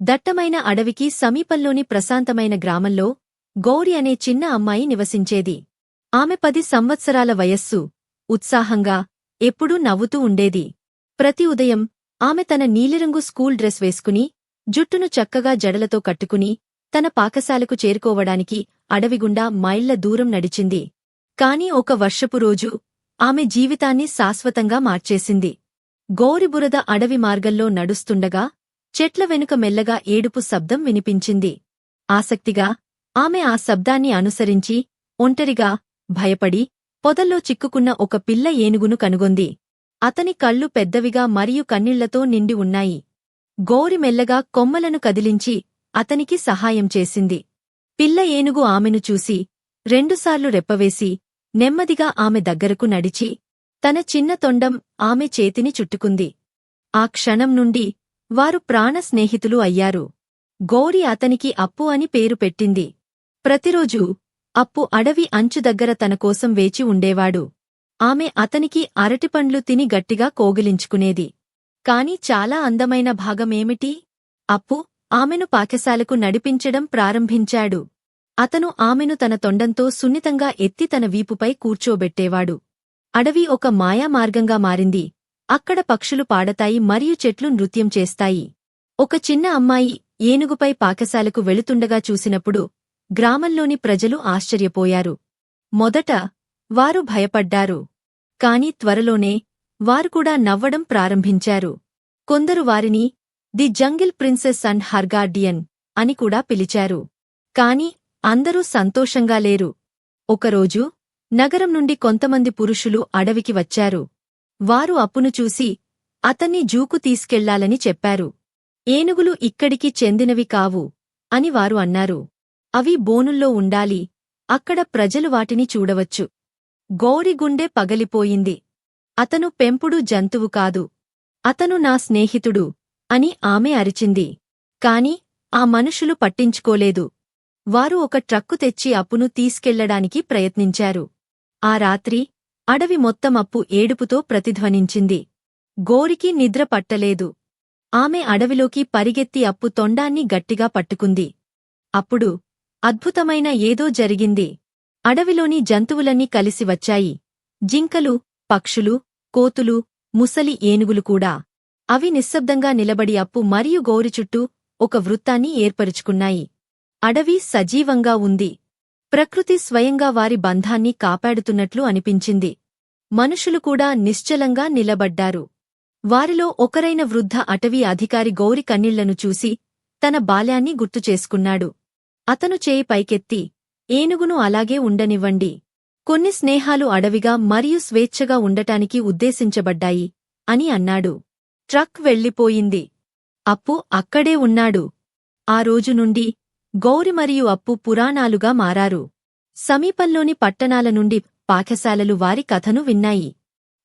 దట్టమైన అడవికి సమీపంలోని ప్రశాంతమైన గ్రామంలో గౌరి అనే చిన్న అమ్మాయి నివసించేది. ఆమె పది సంవత్సరాల వయస్సు ఉత్సాహంగా ఎప్పుడూ నవ్వుతూ ఉండేది. ప్రతి ఉదయం ఆమె తన నీలిరంగు స్కూల్ డ్రెస్ వేసుకుని జుట్టును చక్కగా జడలతో కట్టుకుని తన పాకశాలకు చేరుకోవడానికి అడవిగుండా మైళ్ళ దూరం నడిచింది. కాని ఒక వర్షపు రోజు ఆమె జీవితాన్ని శాశ్వతంగా మార్చేసింది. గోరిబురద అడవి మార్గంలో నడుస్తుండగా చెట్ల వెనుక మెల్లగా ఏడుపు శబ్దం వినిపించింది. ఆసక్తిగా ఆమె ఆ శబ్దాన్ని అనుసరించి ఒంటరిగా భయపడి పొదల్లో చిక్కుకున్న ఒక పిల్ల ఏనుగును కనుగొంది. అతని కళ్ళు పెద్దవిగా మరియు కన్నీళ్ళతో నిండి ఉన్నాయి. గోరి మెల్లగా కొమ్మలను కదిలించి అతనికి సహాయం చేసింది. పిల్ల ఏనుగు ఆమెను చూసి రెండుసార్లు రెప్పవేసి నెమ్మదిగా ఆమె దగ్గరకు నడిచి తన చిన్న తొండం ఆమె చేతిని చుట్టుకుంది. ఆ క్షణం నుండి వారు ప్రాణ స్నేహితులు అయ్యారు. గౌరి అతనికి అప్పు అని పేరు పెట్టింది. ప్రతిరోజూ అప్పు అడవి అంచు దగ్గర తనకోసం వేచి ఉండేవాడు. ఆమె అతనికి అరటిపండ్లు తిని గట్టిగా కోగిలించుకునేది. కాని చాలా అందమైన భాగమేమిటి? అప్పు ఆమెను పాకశాలకు నడిపించడం ప్రారంభించాడు. అతను ఆమెను తన తొండంతో సున్నితంగా ఎత్తి తన వీపుపై కూర్చోబెట్టేవాడు. అడవి ఒక మాయామార్గంగా మారింది. అక్కడ పక్షులు పాడతాయి మరియు చెట్లు నృత్యం చేస్తాయి. ఒక చిన్న అమ్మాయి ఏనుగుపై పాకశాలకు వెళుతుండగా చూసినప్పుడు గ్రామంలోని ప్రజలు ఆశ్చర్యపోయారు. మొదట వారు భయపడ్డారు. కాని త్వరలోనే వారుకూడా నవ్వడం ప్రారంభించారు. కొందరు వారిని ది జంగిల్ ప్రిన్సెస్ అండ్ హర్గార్డియన్ అని కూడా పిలిచారు. కాని అందరూ సంతోషంగా లేరు. ఒకరోజు నగరం నుండి కొంతమంది పురుషులు అడవికి వచ్చారు. వారు అప్పును చూసి అతన్ని జూకు తీసుకెళ్ళాలని చెప్పారు. ఏనుగులు ఇక్కడికి చెందినవి కావు అని వారు అన్నారు. అవి బోనుల్లో ఉండాలి. అక్కడ ప్రజలు వాటిని చూడవచ్చు. గౌరిగుండె పగలిపోయింది. అతను పెంపుడు జంతువు కాదు. అతను నా స్నేహితుడు అని ఆమె అరిచింది. కాని ఆ మనుషులు పట్టించుకోలేదు. వారు ఒక ట్రక్కు తెచ్చి అప్పును తీసుకెళ్ళడానికి ప్రయత్నించారు. ఆ రాత్రి అడవి మొత్తం అప్పు ఏడుపుతో ప్రతిధ్వనించింది. గోరికి నిద్ర పట్టలేదు. ఆమె అడవిలోకి పరిగెత్తి అప్పు తొండాన్ని గట్టిగా పట్టుకుంది. అప్పుడు అద్భుతమైన ఏదో జరిగింది. అడవిలోని జంతువులన్నీ కలిసి వచ్చాయి. జింకలు పక్షులు కోతులు ముసలి ఏనుగులు కూడా. అవి నిశ్శబ్దంగా నిలబడి అప్పు మరియు గోరి చుట్టూ ఒక వృత్తాన్ని ఏర్పరుచుకున్నాయి. అడవి సజీవంగా ఉంది. ప్రకృతి స్వయంగా వారి బంధాన్ని కాపాడుతున్నట్లు అనిపించింది. మనుషులు కూడా నిశ్చలంగా నిలబడ్డారు. వారిలో ఒకరైన వృద్ధ అటవీ అధికారి గౌరి కన్నీళ్ళను చూసి తన బాల్యాన్ని గుర్తుచేసుకున్నాడు అతను చేయి పైకెత్తి ఏనుగును అలాగే ఉండనివ్వండి. కొన్ని స్నేహాలు అడవిగా మరియు స్వేచ్ఛగా ఉండటానికి ఉద్దేశించబడ్డాయి అని అన్నాడు. ట్రక్ వెళ్ళిపోయింది. అప్పు అక్కడే ఉన్నాడు. ఆ రోజు నుండి గౌరి మరియు అప్పు పురాణాలుగా మారారు. సమీపంలోని పట్టణాల నుండి పాఠశాలలు వారి కథను విన్నాయి.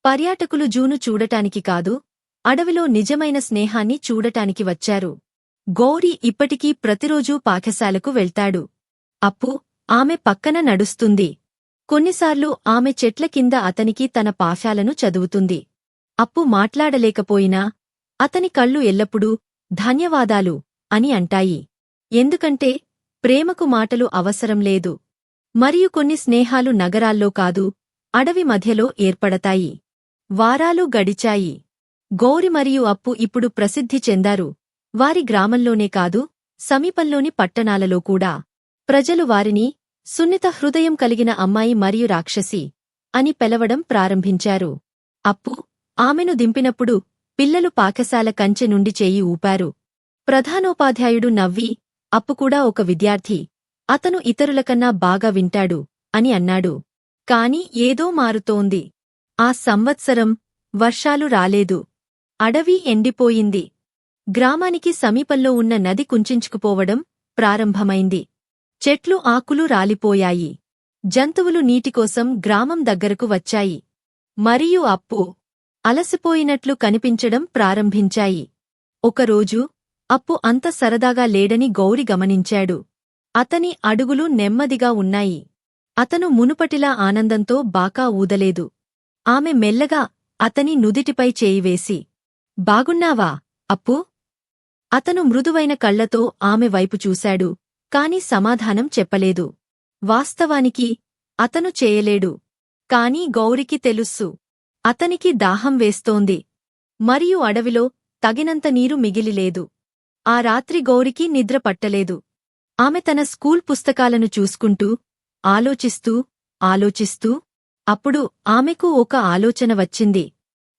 పర్యాటకులు జూను చూడటానికి కాదు అడవిలో నిజమైన స్నేహాన్ని చూడటానికి వచ్చారు. గౌరి ఇప్పటికీ ప్రతిరోజూ పాఠశాలకు వెళ్తాడు. అప్పు ఆమె పక్కన నడుస్తుంది. కొన్నిసార్లు ఆమె చెట్ల కింద అతనికి తన పాఫ్యాలను చదువుతుంది. అప్పు మాట్లాడలేకపోయినా అతని కళ్ళు ఎల్లప్పుడూ ధన్యవాదాలు అని అంటాయి. ఎందుకంటే ప్రేమకు మాటలు అవసరం లేదు. మరియు కొన్ని స్నేహాలు నగరాల్లో కాదు అడవి మధ్యలో ఏర్పడతాయి. వారాలు గడిచాయి. గౌరి మరియు అప్పు ఇప్పుడు ప్రసిద్ధి చెందారు. వారి గ్రామంలోనే కాదు సమీపంలోని పట్టణాలలో కూడా. ప్రజలు వారిని సున్నిత హృదయం కలిగిన అమ్మాయి మరియు రాక్షసి అని పిలవడం ప్రారంభించారు. అప్పు ఆమెను దింపినప్పుడు పిల్లలు పాకశాల కంచె నుండి చేయి ఊపారు. ప్రధానోపాధ్యాయుడు నవ్వి అప్పుకూడా ఒక విద్యార్థి. అతను ఇతరులకన్నా బాగా వింటాడు అని అన్నాడు. కాని ఏదో మారుతోంది. ఆ సంవత్సరం వర్షాలు రాలేదు. అడవి ఎండిపోయింది. గ్రామానికి సమీపంలో ఉన్న నది కుంచించుకుపోవడం ప్రారంభమైంది. చెట్లు ఆకులు రాలిపోయాయి. జంతువులు నీటికోసం గ్రామం దగ్గరకు వచ్చాయి. మరియు అప్పు అలసిపోయినట్లు కనిపించడం ప్రారంభించాయి. ఒకరోజు అప్పు అంత సరదాగా లేడని గౌరి గమనించాడు. అతని అడుగులు నెమ్మదిగా ఉన్నాయి. అతను మునుపటిలా ఆనందంతో బాకా ఊదలేదు. ఆమె మెల్లగా అతని నుదిటిపై చేయివేసి బాగున్నావా అప్పు అతను మృదువైన కళ్ళతో ఆమె వైపు చూశాడు కాని సమాధానం చెప్పలేదు. వాస్తవానికి అతను చేయలేడు. కాని గౌరికి తెలుస్సు అతనికి దాహం వేస్తోంది. మరియు అడవిలో తగినంత నీరు మిగిలిలేదు. ఆ రాత్రి గౌరికి నిద్ర పట్టలేదు. ఆమె తన స్కూల్ పుస్తకాలను చూసుకుంటూ ఆలోచిస్తూ ఆలోచిస్తూ అప్పుడు ఆమెకు ఒక ఆలోచన వచ్చింది.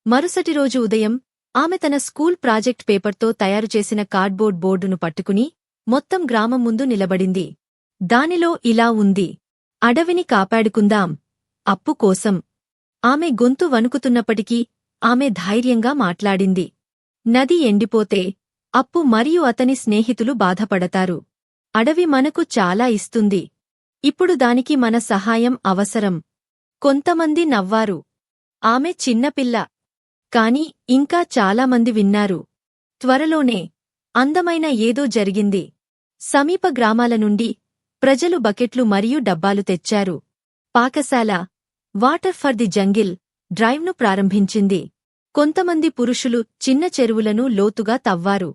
మరుసటి రోజు ఉదయం ఆమె తన స్కూల్ ప్రాజెక్ట్ పేపర్తో తయారుచేసిన కార్డ్బోర్డ్ బోర్డును పట్టుకుని మొత్తం గ్రామం ముందు నిలబడింది. దానిలో ఇలా ఉంది. అడవిని కాపాడుకుందాం. అప్పు కోసం. ఆమె గొంతు వణుకుతున్నప్పటికీ ఆమె ధైర్యంగా మాట్లాడింది. నది ఎండిపోతే అప్పు మరియు అతని స్నేహితులు బాధపడతారు. అడవి మనకు చాలా ఇస్తుంది. ఇప్పుడు దానికి మన సహాయం అవసరం. కొంతమంది నవ్వారు. ఆమె చిన్నపిల్ల కాని ఇంకా చాలామంది విన్నారు. త్వరలోనే అందమైన ఏదో జరిగింది. సమీప గ్రామాల నుండి ప్రజలు బకెట్లు మరియు డబ్బాలు తెచ్చారు. పాకశాల వాటర్ ఫర్ ది జంగిల్ డ్రైవ్ను ప్రారంభించింది. కొంతమంది పురుషులు చిన్న చెరువులను లోతుగా తవ్వారు.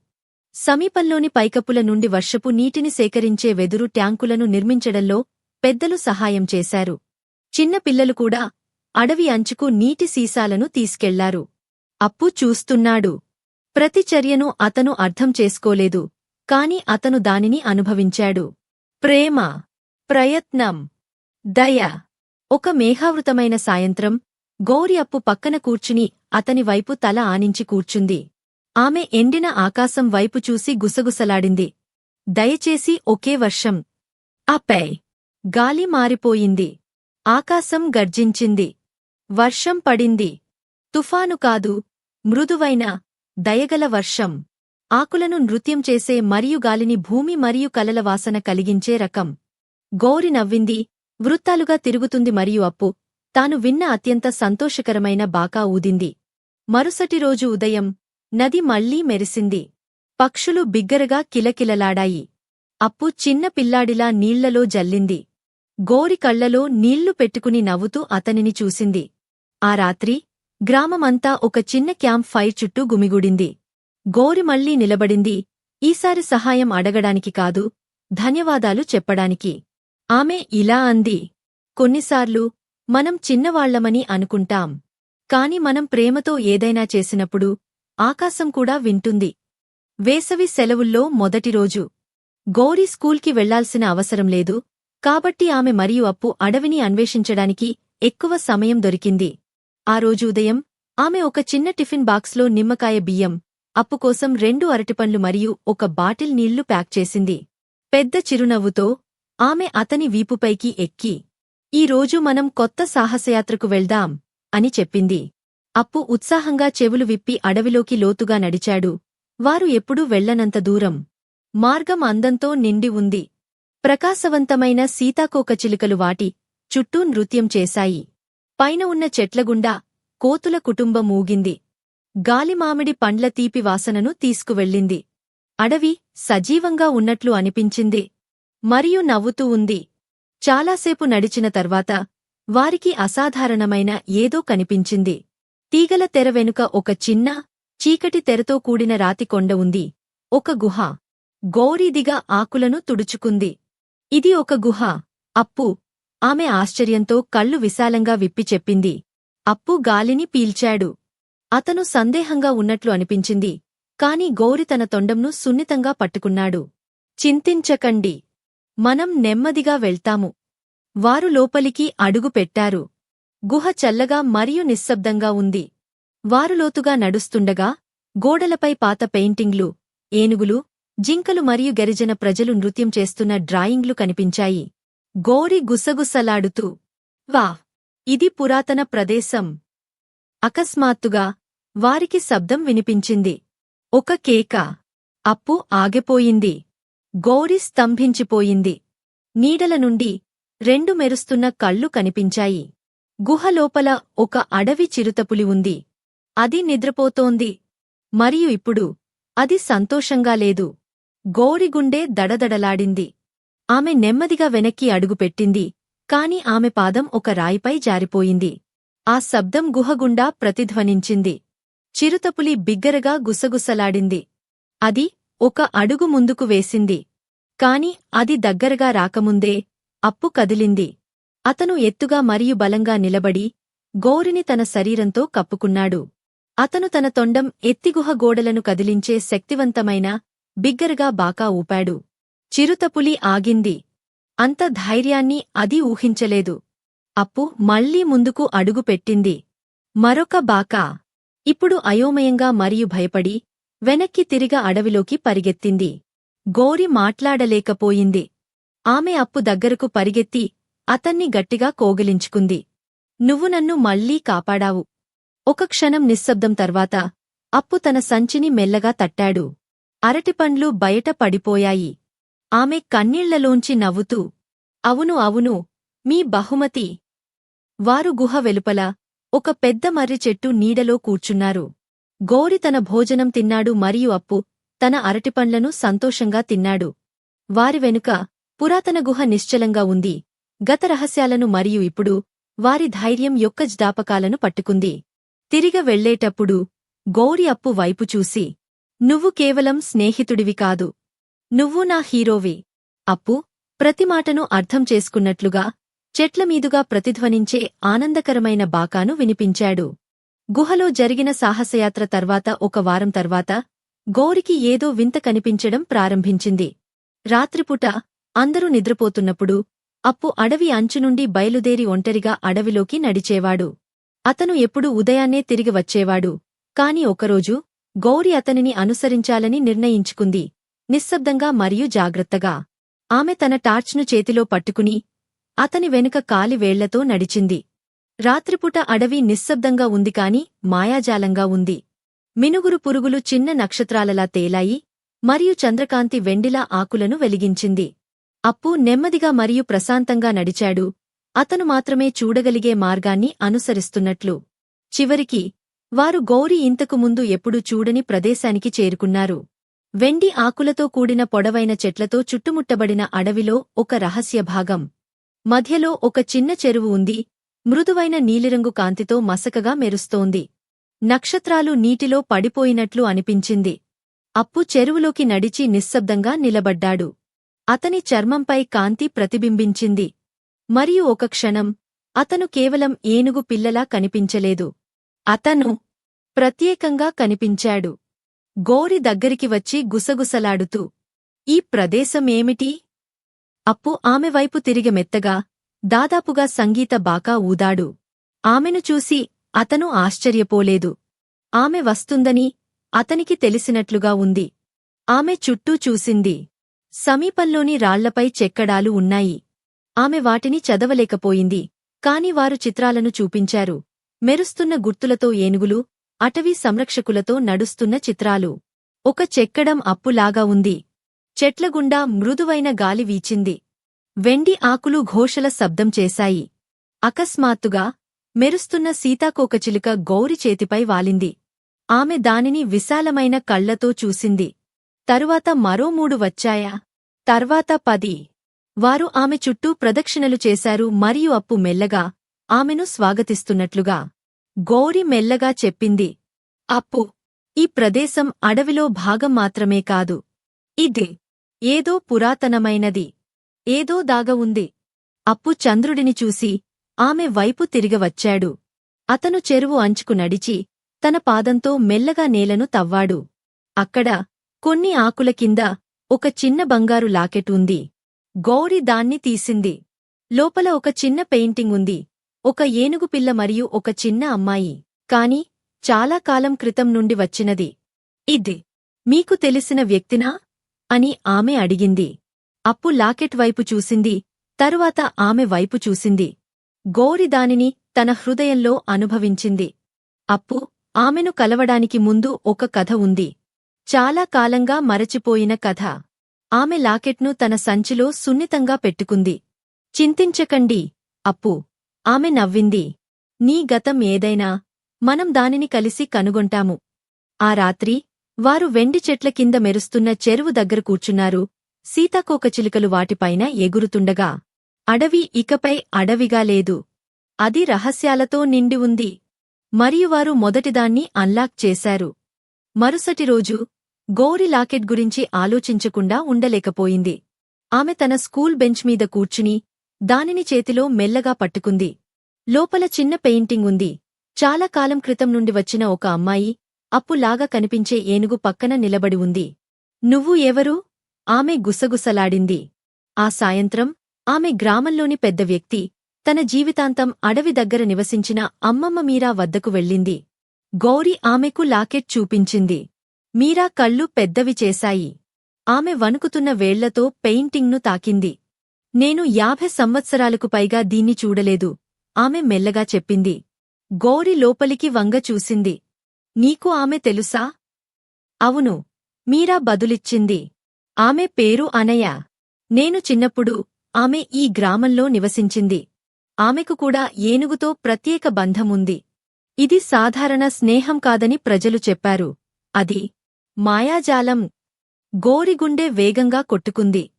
సమీపంలోని పైకప్పుల నుండి వర్షపు నీటిని సేకరించే వెదురు ట్యాంకులను నిర్మించడంలో పెద్దలు సహాయం చేశారు. చిన్న పిల్లలు కూడా అడవి అంచుకు నీటి సీసాలను తీసుకెళ్ళారు. అప్పు చూస్తున్నాడు. ప్రతి చర్యను అతను అర్థం చేసుకోలేదు కాని అతను దానిని అనుభవించాడు. ప్రేమ ప్రయత్నం దయ ఒక మేఘావృతమైన సాయంత్రం గౌరి అప్పు పక్కన కూర్చుని అతని వైపు తల ఆనించి కూర్చుంది. ఆమె ఎండిన ఆకాశం వైపు చూసి గుసగుసలాడింది. దయచేసి ఒకే వర్షం. అపై గాలి మారిపోయింది. ఆకాశం గర్జించింది. వర్షం పడింది. తుఫాను కాదు మృదువైన దయగల వర్షం. ఆకులను నృత్యం చేసే మరియు గాలిని భూమి మరియు కలల వాసన కలిగించే రకం. గౌరి నవ్వింది. వృత్తాలుగా తిరుగుతుంది మరియు అప్పు. తాను విన్న అత్యంత సంతోషకరమైన బాకా ఊదింది. మరుసటి రోజు ఉదయం నది మళ్ళీ మెరిసింది. పక్షులు బిగ్గరగా కిలకిలలాడాయి. అప్పు చిన్న పిల్లాడిలా నీళ్ళలో జల్లింది. గోరి కళ్ళలో నీళ్ళు పెట్టుకుని నవ్వుతూ అతనిని చూసింది. ఆ రాత్రి గ్రామమంతా ఒక చిన్న క్యాంప్ ఫైర్ చుట్టూ గుమిగూడింది. గోరి మళ్ళీ నిలబడింది. ఈసారి సహాయం అడగడానికి కాదు ధన్యవాదాలు చెప్పడానికి. ఆమె ఇలా అంది. కొన్నిసార్లు మనం చిన్నవాళ్ళమని అనుకుంటాం. కాని మనం ప్రేమతో ఏదైనా చేసినప్పుడు ఆకాశం కూడా వింటుంది. వేసవి సెలవుల్లో మొదటి రోజు. గౌరీ స్కూల్కి వెళ్ళాల్సిన అవసరం లేదు. కాబట్టి ఆమె మరియు అప్పు అడవిని అన్వేషించడానికి ఎక్కువ సమయం దొరికింది. ఆ రోజు ఉదయం ఆమె ఒక చిన్న టిఫిన్ బాక్స్లో నిమ్మకాయ బియ్యం అప్పు కోసం రెండు అరటిపండ్లు మరియు ఒక బాటిల్ నీళ్ళు ప్యాక్ చేసింది. పెద్ద చిరునవ్వుతో ఆమె అతని వీపుపైకి ఎక్కి ఈ రోజు మనం కొత్త సాహసయాత్రకు వెళ్దాం అని చెప్పింది. అప్పు ఉత్సాహంగా చెవులు విప్పి అడవిలోకి లోతుగా నడిచాడు. వారు ఎప్పుడూ వెళ్ళనంత దూరం. మార్గం అందంతో నిండి ఉంది. ప్రకాశవంతమైన సీతాకోకచిలుకలు వాటి చుట్టూ నృత్యం చేశాయి. పైన ఉన్న చెట్లగుండా కోతుల కుటుంబం ఊగింది. గాలిమామిడి పండ్ల తీపి వాసనను తీసుకువెళ్ళింది. అడవి సజీవంగా ఉన్నట్లు అనిపించింది. మరియు నవ్వుతూ ఉంది. చాలాసేపు నడిచిన తర్వాత వారికి అసాధారణమైన ఏదో కనిపించింది. తీగల తెర వెనుక ఒక చిన్న చీకటి తెరతో కూడిన రాతికొండ ఉంది. ఒక గుహ. గౌరీదిగా ఆకులను తుడుచుకుంది. ఇది ఒక గుహ. అప్పు. ఆమె ఆశ్చర్యంతో కళ్ళు విశాలంగా విప్పి చెప్పింది. అప్పు గాలిని పీల్చాడు. అతను సందేహంగా ఉన్నట్లు అనిపించింది. కాని గౌరి తన తొండంను సున్నితంగా పట్టుకున్నాడు. చింతించకండి. మనం నెమ్మదిగా వెళ్తాము. వారు లోపలికి అడుగు పెట్టారు. గుహ చల్లగా మరియు నిశ్శబ్దంగా ఉంది. వారులోతుగా నడుస్తుండగా గోడలపై పాత పెయింటింగ్లు ఏనుగులు జింకలు మరియు గరిజన ప్రజలు నృత్యం చేస్తున్న డ్రాయింగ్లు కనిపించాయి. గోరి గుసగుసలాడుతూ వా ఇది పురాతన ప్రదేశం. అకస్మాత్తుగా వారికి శబ్దం వినిపించింది. ఒక కేక అప్పు ఆగిపోయింది. గోరి స్తంభించిపోయింది. నీడల నుండి రెండు మెరుస్తున్న కళ్ళు కనిపించాయి. గుహలోపల ఒక అడవి చిరుతపులి ఉంది. అది నిద్రపోతోంది. మరియు ఇప్పుడు అది సంతోషంగా లేదు. గోరిగుండె దడదడలాడింది. ఆమె నెమ్మదిగా వెనక్కి అడుగుపెట్టింది కాని ఆమె పాదం ఒక రాయిపై జారిపోయింది. ఆ శబ్దం గుహగుండా ప్రతిధ్వనించింది. చిరుతపులి బిగ్గరగా గుసగుసలాడింది. అది ఒక అడుగు ముందుకు వేసింది. కాని అది దగ్గరగా రాకముందే అప్పు కదిలింది. అతను ఎత్తుగా మరియు బలంగా నిలబడి గోరిని తన శరీరంతో కప్పుకున్నాడు. అతను తన తొండం ఎత్తిగుహ గోడలను కదిలించే శక్తివంతమైన బిగ్గరగా బాకా ఊపాడు. చిరుతపులి ఆగింది. అంత ధైర్యాన్ని అది ఊహించలేదు. అప్పు మళ్ళీ ముందుకు అడుగు పెట్టింది. మరొక బాకా. ఇప్పుడు అయోమయంగా మరియు భయపడి వెనక్కి తిరిగ అడవిలోకి పరిగెత్తింది. గోరి మాట్లాడలేకపోయింది. ఆమె అప్పు దగ్గరకు పరిగెత్తి అతన్ని గట్టిగా కోగిలించుకుంది. నువ్వు నన్ను మళ్ళీ కాపాడావు. ఒక క్షణం నిశ్శబ్దం తర్వాత అప్పు తన సంచిని మెల్లగా తట్టాడు. అరటిపండ్లు బయట పడిపోయాయి. ఆమె కన్నీళ్ళలోంచి నవ్వుతూ అవును అవును మీ బహుమతి. వారు గుహ వెలుపల ఒక పెద్ద మర్రి చెట్టు నీడలో కూర్చున్నారు. గోరి తన భోజనం తిన్నాడు మరియు అప్పు తన అరటిపండ్లను సంతోషంగా తిన్నాడు. వారి వెనుక పురాతన గుహ నిశ్చలంగా ఉంది. గత రహస్యాలను మరియు ఇప్పుడు వారి ధైర్యం యొక్క జ్ఞాపకాలను పట్టుకుంది. తిరిగ వెళ్ళేటప్పుడు గౌరి అప్పు వైపు చూసి నువ్వు కేవలం స్నేహితుడివి కాదు. నువ్వు నా హీరోవి. అప్పు ప్రతి మాటను అర్థం చేసుకున్నట్లుగా చెట్లమీదుగా ప్రతిధ్వనించే ఆనందకరమైన బాకాను వినిపించాడు. గుహలో జరిగిన సాహసయాత్ర తర్వాత ఒక వారం తర్వాత గౌరికి ఏదో వింత కనిపించడం ప్రారంభించింది. రాత్రిపూట అందరూ నిద్రపోతున్నప్పుడు అప్పు అడవి అంచునుండి బయలుదేరి ఒంటరిగా అడవిలోకి నడిచేవాడు. అతను ఎప్పుడూ ఉదయాన్నే తిరిగి వచ్చేవాడు. కాని ఒకరోజు గౌరి అతనిని అనుసరించాలని నిర్ణయించుకుంది. నిశ్శబ్దంగా మరియు జాగ్రత్తగా. ఆమె తన టార్చ్ను చేతిలో పట్టుకుని అతని వెనుక కాలి వేళ్ళతో నడిచింది. రాత్రిపూట అడవి నిశ్శబ్దంగా ఉంది కాని మాయాజాలంగా ఉంది. మినుగురు పురుగులు చిన్న నక్షత్రాలలా తేలాయి మరియు చంద్రకాంతి వెండిలా ఆకులను వెలిగించింది. అప్పు నెమ్మదిగా మరియు ప్రశాంతంగా నడిచాడు. అతను మాత్రమే చూడగలిగే మార్గాన్ని అనుసరిస్తున్నట్లు. చివరికి వారు గౌరి ఇంతకు ముందు ఎప్పుడూ చూడని ప్రదేశానికి చేరుకున్నారు. వెండి ఆకులతో కూడిన పొడవైన చెట్లతో చుట్టుముట్టబడిన అడవిలో ఒక రహస్య భాగం. మధ్యలో ఒక చిన్న చెరువు ఉంది. మృదువైన నీలిరంగు కాంతితో మసకగా మెరుస్తోంది. నక్షత్రాలు నీటిలో పడిపోయినట్లు అనిపించింది. అప్పు చెరువులోకి నడిచి నిశ్శబ్దంగా నిలబడ్డాడు. అతని చర్మంపై కాంతి ప్రతిబింబించింది. మరియు ఒక క్షణం అతను కేవలం ఏనుగు పిల్లలా కనిపించలేదు. అతను ప్రత్యేకంగా కనిపించాడు. గోరి దగ్గరికి వచ్చి గుసగుసలాడుతూ ఈ ప్రదేశం ఏమిటి? అప్పు ఆమె వైపు తిరిగి మెత్తగా దాదాపుగా సంగీత బాకా ఊదాడు. ఆమెను చూసి అతను ఆశ్చర్యపోలేదు. ఆమె వస్తుందని అతనికి తెలిసినట్లుగా ఉంది. ఆమె చుట్టూ చూసింది. సమీపంలోని రాళ్ళపై చెక్కడాలు ఉన్నాయి. ఆమె వాటిని చదవలేకపోయింది. కాని వారు చిత్రాలను చూపించారు. మెరుస్తున్న గుర్తులతో ఏనుగులు అటవీ సంరక్షకులతో నడుస్తున్న చిత్రాలు. ఒక చెక్కడం అప్పులాగా ఉంది. చెట్లగుండా మృదువైన గాలి వీచింది. వెండి ఆకులు ఘోషల శబ్దం చేశాయి. అకస్మాత్తుగా మెరుస్తున్న సీతాకోకచిలుక గౌరి చేతిపై వాలింది. ఆమె దానిని విశాలమైన కళ్ళతో చూసింది. తరువాత మరో మూడు వచ్చాయా? తర్వాత పది. వారు ఆమె చుట్టూ ప్రదక్షిణలు చేశారు మరియు అప్పు మెల్లగా ఆమెను స్వాగతిస్తున్నట్లుగా. గౌరి మెల్లగా చెప్పింది అప్పు ఈ ప్రదేశం అడవిలో భాగం మాత్రమే కాదు. ఇది ఏదో పురాతనమైనది. ఏదో దాగ ఉంది. అప్పు చంద్రుడిని చూసి ఆమె వైపు తిరిగవచ్చాడు అతను చెరువు అంచుకు నడిచి తన పాదంతో మెల్లగా నేలను తవ్వాడు. అక్కడ కొన్ని ఆకుల కింద ఒక చిన్న బంగారు లాకెట్ ఉంది. గౌరీ దాన్ని తీసింది. లోపల ఒక చిన్న పెయింటింగ్ ఉంది. ఒక ఏనుగు పిల్ల మరియు ఒక చిన్న అమ్మాయి. కాని చాలా కాలం క్రితం నుండి వచ్చినది. ఇది మీకు తెలిసిన వ్యక్తినా? అని ఆమె అడిగింది. అప్పు లాకెట్ వైపు చూసింది. తరువాత ఆమె వైపు చూసింది. గోరి దానిని తన హృదయంలో అనుభవించింది. అప్పు ఆమెను కలవడానికి ముందు ఒక కథ ఉంది. చాలా కాలంగా మరచిపోయిన కథ. ఆమె లాకెట్ను తన సంచిలో సున్నితంగా పెట్టుకుంది. చింతించకండి అప్పు. ఆమె నవ్వింది. నీ గతం ఏదైనా మనం దానిని కలిసి కనుగొంటాము. ఆ రాత్రి వారు వెండి చెట్ల కింద మెరుస్తున్న చెరువు దగ్గర కూర్చున్నారు. సీతాకోకచిలుకలు వాటిపైన ఎగురుతుండగా అడవి ఇకపై అడవిగా లేదు. అది రహస్యాలతో నిండి ఉంది. మరియు వారు మొదటిదాన్ని అన్లాక్ చేశారు. మరుసటి రోజు గౌరి లాకెట్ గురించి ఆలోచించకుండా ఉండలేకపోయింది. ఆమె తన స్కూల్ బెంచ్ మీద కూర్చుని దానిని చేతిలో మెల్లగా పట్టుకుంది. లోపల చిన్న పెయింటింగ్ ఉంది. చాలా కాలం క్రితం నుండి వచ్చిన ఒక అమ్మాయి అప్పులాగా కనిపించే ఏనుగు పక్కన నిలబడి ఉంది. నువ్వు ఎవరు? ఆమె గుసగుసలాడింది. ఆ సాయంత్రం ఆమె గ్రామంలోని పెద్ద వ్యక్తి తన జీవితాంతం అడవి దగ్గర నివసించిన అమ్మమ్మ మీరా వద్దకు వెళ్ళింది. గౌరి ఆమెకు లాకెట్ చూపించింది. మీరా కళ్ళు పెద్దవి చేశాయి. ఆమె వణుకుతున్న వేళ్ళతో పెయింటింగ్ను తాకింది. నేను యాభై సంవత్సరాలకు పైగా దీన్ని చూడలేదు ఆమె మెల్లగా చెప్పింది. గౌరి లోపలికి వంగ చూసింది. నీకు ఆమె తెలుసా? అవును మీరా బదులిచ్చింది. ఆమె పేరు అనయ నేను చిన్నప్పుడు ఆమె ఈ గ్రామంలో నివసించింది. ఆమెకు కూడా ఏనుగుతో ప్రత్యేక బంధముంది. ఇది సాధారణ స్నేహం కాదని ప్రజలు చెప్పారు. అది మాయాజాలం గోరిగుండె వేగంగా కొట్టుకుంది.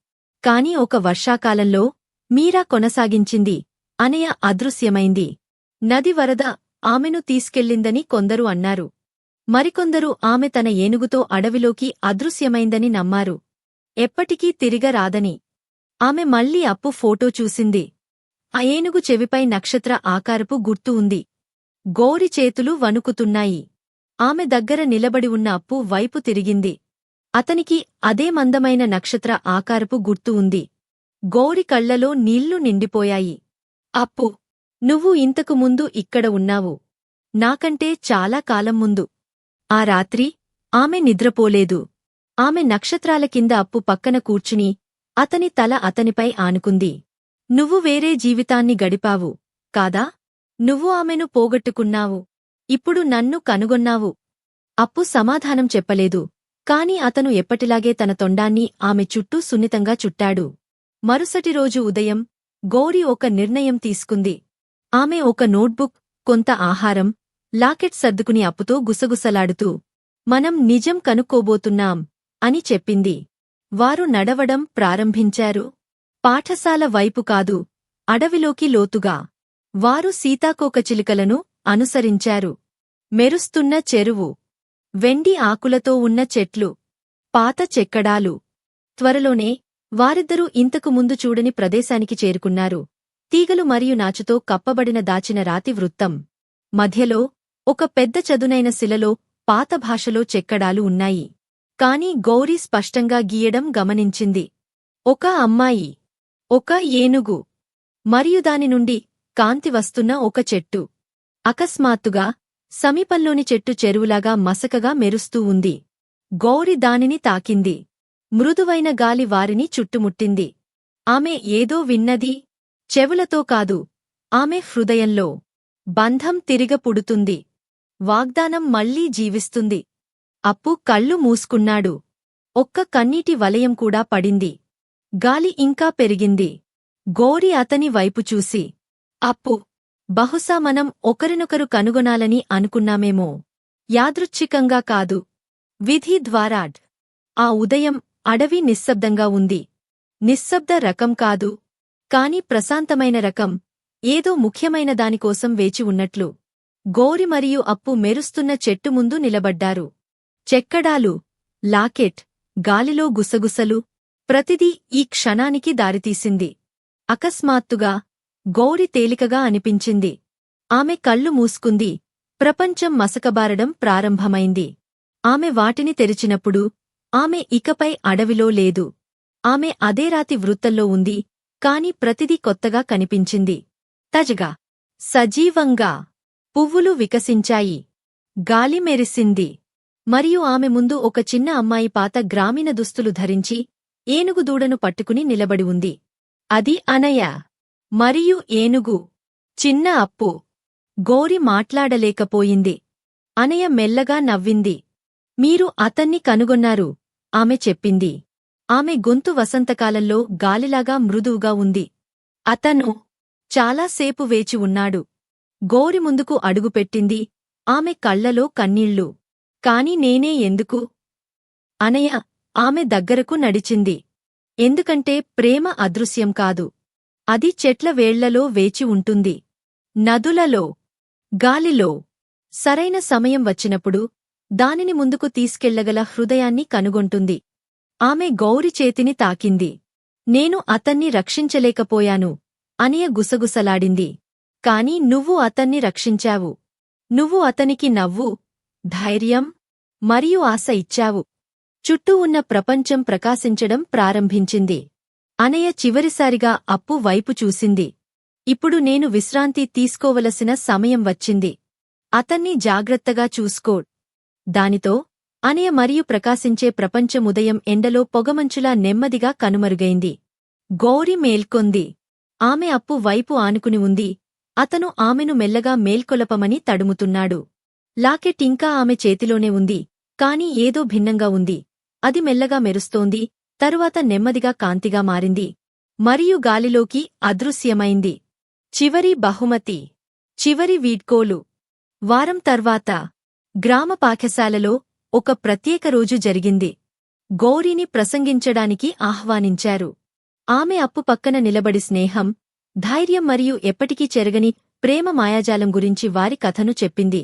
కాని ఒక వర్షాకాలంలో మీరా కొనసాగించింది. అనయ అదృశ్యమైంది. నది వరద ఆమెను తీసుకెళ్ళిందని కొందరు అన్నారు. మరికొందరు ఆమె తన ఏనుగుతో అడవిలోకి అదృశ్యమైందని నమ్మారు. ఎప్పటికీ తిరిగరాదని. ఆమె మళ్ళీ అప్పు ఫోటో చూసింది. ఆ ఏనుగు చెవిపై నక్షత్ర ఆకారపు గుర్తు ఉంది. గోరి చేతులు వణుకుతున్నాయి. ఆమె దగ్గర నిలబడి ఉన్న అప్పు వైపు తిరిగింది. అతనికి అదే మందమైన నక్షత్ర ఆకారపు గుర్తు ఉంది. గౌరి కళ్ళలో నీళ్ళు నిండిపోయాయి. అప్పు నువ్వు ఇంతకు ముందు ఇక్కడ ఉన్నావు. నాకంటే చాలా కాలం ముందు. ఆ రాత్రి ఆమె నిద్రపోలేదు. ఆమె నక్షత్రాల కింద అప్పు పక్కన కూర్చుని అతని తల అతనిపై ఆనుకుంది. నువ్వు వేరే జీవితాన్ని గడిపావు. కాదా? నువ్వు ఆమెను పోగొట్టుకున్నావు. ఇప్పుడు నన్ను కనుగొన్నావు. అప్పు సమాధానం చెప్పలేదు. కాని అతను ఎప్పటిలాగే తన తొండాన్ని ఆమె చుట్టూ సున్నితంగా చుట్టాడు. మరుసటి రోజు ఉదయం గౌరీ ఒక నిర్ణయం తీసుకుంది. ఆమె ఒక నోట్బుక్ కొంత ఆహారం లాకెట్ సర్దుకుని అప్పుతో గుసగుసలాడుతూ మనం నిజం కనుక్కోబోతున్నాం అని చెప్పింది. వారు నడవడం ప్రారంభించారు. పాఠశాల వైపు కాదు అడవిలోకి లోతుగా. వారు సీతాకోకచిలుకలను అనుసరించారు. మెరుస్తున్న చెరువు వెండి ఆకులతో ఉన్న చెట్లు పాత చెక్కడాలు. త్వరలోనే వారిద్దరూ ఇంతకు ముందు చూడని ప్రదేశానికి చేరుకున్నారు. తీగలు మరియు నాచుతో కప్పబడిన దాచిన రాతి వృత్తం. మధ్యలో ఒక పెద్ద చదునైన శిలలో పాత భాషలో చెక్కడాలు ఉన్నాయి. కాని గౌరీ స్పష్టంగా గీయడం గమనించింది. ఒక అమ్మాయి ఒక ఏనుగు మరియు దాని నుండి కాంతి వస్తున్న ఒక చెట్టు. అకస్మాత్తుగా సమీపంలోని చెట్టు చెరువులాగా మసకగా మెరుస్తూ ఉంది. గౌరి దానిని తాకింది. మృదువైన గాలి వారిని చుట్టుముట్టింది. ఆమె ఏదో విన్నది. చెవులతో కాదు. ఆమె హృదయంలో బంధం తిరిగ పుడుతుంది. వాగ్దానం మళ్ళీ జీవిస్తుంది. అప్పు కళ్ళు మూసుకున్నాడు. ఒక్క కన్నీటి వలయం కూడా పడింది. గాలి ఇంకా పెరిగింది. గోరి అతని వైపు చూసి అప్పు బహుశా మనం ఒకరినొకరు కనుగొనాలని అనుకున్నామేమో. యాదృచ్ఛికంగా కాదు. విధి ద్వారాడ్. ఆ ఉదయం అడవి నిశ్శబ్దంగా ఉంది. నిశ్శబ్ద రకం కాదు. కాని ప్రశాంతమైన రకం. ఏదో ముఖ్యమైన దానికోసం వేచి ఉన్నట్లు. గోరి మరియు అప్పు మెరుస్తున్న చెట్టు ముందు నిలబడ్డారు. చెక్కడాలు లాకెట్ గాలిలో గుసగుసలు. ప్రతిదీ ఈ క్షణానికి దారితీసింది. అకస్మాత్తుగా గౌరి తేలికగా అనిపించింది. ఆమె కళ్ళు మూసుకుంది. ప్రపంచం మసకబారడం ప్రారంభమైంది. ఆమె వాటిని తెరిచినప్పుడు ఆమె ఇకపై అడవిలో లేదు. ఆమె అదే రాతి వృత్తల్లో ఉంది కాని ప్రతిదీ కొత్తగా కనిపించింది. తజగా సజీవంగా పువ్వులు వికసించాయి. గాలి మెరిసింది. మరియు ఆమె ముందు ఒక చిన్న అమ్మాయి పాత గ్రామీణ దుస్తులు ధరించి ఏనుగు దూడను పట్టుకుని నిలబడి ఉంది. అది అనయ. మరియు ఏనుగు. చిన్న అప్పు. గోరి మాట్లాడలేకపోయింది. అనయ మెల్లగా నవ్వింది. మీరు అతన్ని కనుగొన్నారు ఆమె చెప్పింది. ఆమె గొంతు వసంతకాలంలో గాలిలాగా మృదువుగా ఉంది. అతను చాలాసేపు వేచి ఉన్నాడు. గోరి ముందుకు అడుగుపెట్టింది ఆమె కళ్ళలో కన్నీళ్ళు. కాని నేనే ఎందుకు? అనయ ఆమె దగ్గరకు నడిచింది. ఎందుకంటే ప్రేమ అదృశ్యం కాదు. అది చెట్ల వేళ్ళలో వేచి ఉంటుంది. నదులలో గాలిలో సరైన సమయం వచ్చినప్పుడు దానిని ముందుకు తీసుకెళ్ళగల హృదయాన్ని కనుగొంటుంది. ఆమె గౌరి చేతిని తాకింది. నేను అతన్ని రక్షించలేకపోయాను అనియ గుసగుసలాడింది. కాని నువ్వు అతన్ని రక్షించావు. నువ్వు అతనికి నవ్వు ధైర్యం మరియు ఆశ ఇచ్చావు. చుట్టూ ఉన్న ప్రపంచం ప్రకాశించడం ప్రారంభించింది. అనయ చివరిసారిగా అప్పు వైపు చూసింది. ఇప్పుడు నేను విశ్రాంతి తీసుకోవలసిన సమయం వచ్చింది. అతన్ని జాగ్రత్తగా చూసుకో. దానితో అనయ మరియు ప్రకాశించే ప్రపంచం ఉదయం ఎండలో పొగమంచులా నెమ్మదిగా కనుమరుగైంది. గౌరి మేల్కొంది. ఆమె అప్పు వైపు ఆనుకుని ఉంది. అతను ఆమెను మెల్లగా మేల్కొలపమని తడుముతున్నాడు. లాకెట్ ఇంకా ఆమె చేతిలోనే ఉంది. కాని ఏదో భిన్నంగా ఉంది. అది మెల్లగా మెరుస్తోంది. తరువాత నెమ్మదిగా కాంతిగా మారింది. మరియు గాలిలోకి అదృశ్యమైంది. చివరి బహుమతి చివరి వీడ్కోలు. వారం తర్వాత గ్రామ పాఠశాలలో ఒక ప్రత్యేక రోజు జరిగింది. గౌరీని ప్రసంగించడానికి ఆహ్వానించారు. ఆమె అప్పు పక్కన నిలబడి స్నేహం ధైర్యం మరియు ఎప్పటికీ చెరగని ప్రేమ మాయాజాలం గురించి వారి కథను చెప్పింది.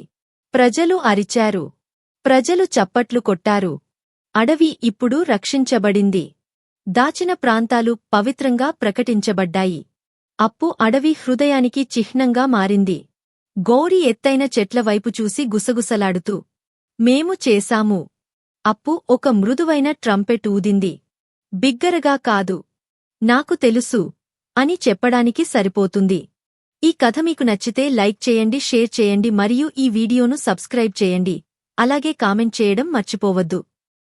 ప్రజలు అరిచారు. ప్రజలు చప్పట్లు కొట్టారు. అడవి ఇప్పుడు రక్షించబడింది. దాచిన ప్రాంతాలు పవిత్రంగా ప్రకటించబడ్డాయి. అప్పు అడవి హృదయానికి చిహ్నంగా మారింది. గౌరీ ఎత్తైన చెట్ల వైపు చూసి గుసగుసలాడుతూ మేము చేశాము. అప్పు ఒక మృదువైన ట్రంపెట్ ఊదింది. బిగ్గరగా కాదు. నాకు తెలుసు అని చెప్పడానికి సరిపోతుంది. ఈ కథ మీకు నచ్చితే లైక్ చేయండి షేర్ చేయండి మరియు ఈ వీడియోను సబ్స్క్రైబ్ చేయండి. అలాగే కామెంట్ చేయడం మర్చిపోవద్దు.